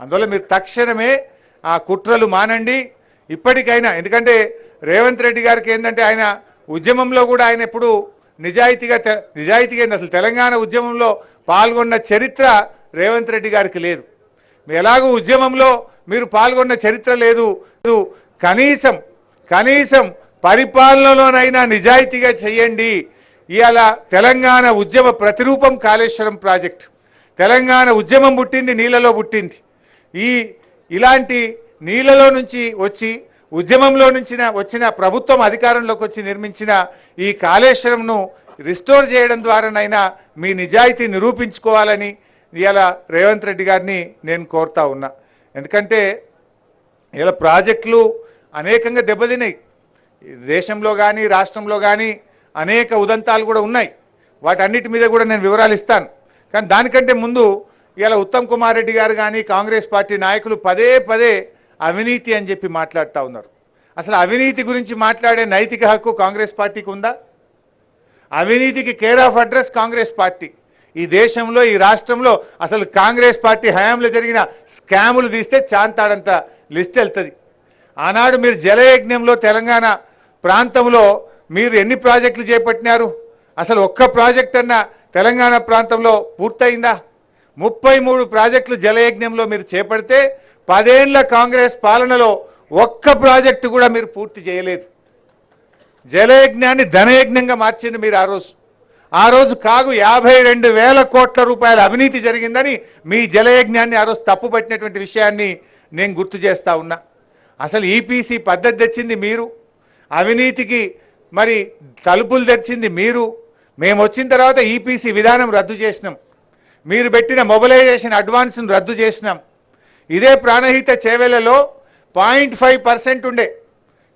అందువల్ల మీరు తక్షణమే ఆ కుట్రలు మానండి. ఇప్పటికైనా ఎందుకంటే రేవంత్ రెడ్డి గారికి ఏంటంటే ఆయన ఉద్యమంలో కూడా ఆయన ఎప్పుడు నిజాయితీగా తె- నిజాయితీగా అసలు తెలంగాణ ఉద్యమంలో పాల్గొన్న చరిత్ర రేవంత్ రెడ్డి గారికి లేదు. ఎలాగో ఎలాగూ ఉద్యమంలో మీరు పాల్గొన్న చరిత్ర లేదు. లేదు. కనీసం కనీసం పరిపాలనలోనైనా నిజాయితీగా చేయండి. ఇవాళ తెలంగాణ ఉద్యమ ప్రతిరూపం కాళేశ్వరం ప్రాజెక్ట్. తెలంగాణ ఉద్యమం పుట్టింది నీళ్ళలో పుట్టింది. ఈ ఇలాంటి నీళ్ళలో నుంచి వచ్చి ఉద్యమంలో నుంచి వచ్చిన ప్రభుత్వం అధికారంలోకి వచ్చి నిర్మించిన ఈ కాళేశ్వరంను రిస్టోర్ చేయడం ద్వారానైనా మీ నిజాయితీ నిరూపించుకోవాలని ఇలా రేవంత్ రెడ్డి గారిని నేను కోరుతా ఉన్నా. ఎందుకంటే ఇలా ప్రాజెక్టులు అనేకంగా దెబ్బతిన్నాయి. దేశంలో కానీ రాష్ట్రంలో కానీ అనేక ఉదంతాలు కూడా ఉన్నాయి. వాటన్నిటి మీద కూడా నేను వివరాలు ఇస్తాను. కానీ దానికంటే ముందు ఇలా ఉత్తమ్ కుమార్ రెడ్డి గారు కానీ కాంగ్రెస్ పార్టీ నాయకులు పదే పదే అవినీతి అని చెప్పి మాట్లాడుతూ ఉన్నారు. అసలు అవినీతి గురించి మాట్లాడే నైతిక హక్కు కాంగ్రెస్ పార్టీకి ఉందా? అవినీతికి care of address Congress party. ఈ దేశంలో ఈ రాష్ట్రంలో అసలు కాంగ్రెస్ పార్టీ హయాంలో జరిగిన స్కాములు తీస్తే చాంతాడంత లిస్ట్ వెళ్తుంది. ఆనాడు మీరు జలయజ్ఞంలో తెలంగాణ ప్రాంతంలో మీరు ఎన్ని ప్రాజెక్టులు చేపట్టినారు? అసలు ఒక్క ప్రాజెక్ట్ అన్న తెలంగాణ ప్రాంతంలో పూర్తయిందా? ముప్పై మూడు ప్రాజెక్టులు జలయజ్ఞంలో మీరు చేపడితే పదేండ్ల కాంగ్రెస్ పాలనలో ఒక్క ప్రాజెక్టు కూడా మీరు పూర్తి చేయలేదు. జలయజ్ఞాన్ని ధనయజ్ఞంగా మార్చింది మీరు ఆ రోజు. ఆ రోజు కాగు యాభై రెండు వేల కోట్ల రూపాయల అవినీతి జరిగిందని మీ జలయజ్ఞాన్ని ఆ రోజు తప్పు పట్టినటువంటి విషయాన్ని నేను గుర్తు చేస్తా ఉన్నా. అసలు ఈపీసీ పద్ధతి తెచ్చింది మీరు. అవినీతికి మరి తలుపులు తెచ్చింది మీరు. మేము వచ్చిన తర్వాత ఈపీసీ విధానం రద్దు చేసినాం. మీరు పెట్టిన మొబిలైజేషన్ అడ్వాన్స్ను రద్దు చేసినాం. ఇదే Pranahita Chevella point five percent ఉండే.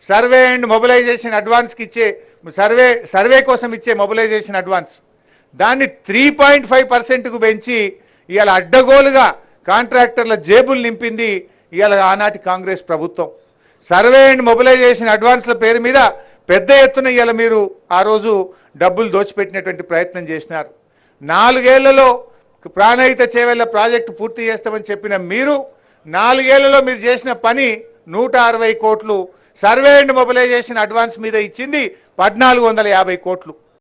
సర్వే అండ్ మొబిలైజేషన్ అడ్వాన్స్కి ఇచ్చే సర్వే సర్వే కోసం ఇచ్చే మొబిలైజేషన్ అడ్వాన్స్. దాన్ని త్రీ పాయింట్ ఫైవ్ పర్సెంట్కు పెంచి ఇవాళ అడ్డగోలుగా కాంట్రాక్టర్ల జేబులు నింపింది ఇవాళ ఆనాటి కాంగ్రెస్ ప్రభుత్వం. సర్వే అండ్ మొబిలైజేషన్ అడ్వాన్స్ల పేరు మీద పెద్ద ఎత్తున ఇవాళ మీరు ఆ రోజు డబ్బులు దోచిపెట్టినటువంటి ప్రయత్నం చేసినారు. నాలుగేళ్ళలో ప్రాణహిత చేవెళ్ళ ప్రాజెక్టు పూర్తి చేస్తామని చెప్పిన మీరు నాలుగేళ్ళలో మీరు చేసిన పని నూట అరవై కోట్లు సర్వే అండ్ మొబిలైజేషన్ అడ్వాన్స్ మీద ఇచ్చింది పద్నాలుగు వందల యాభై కోట్లు.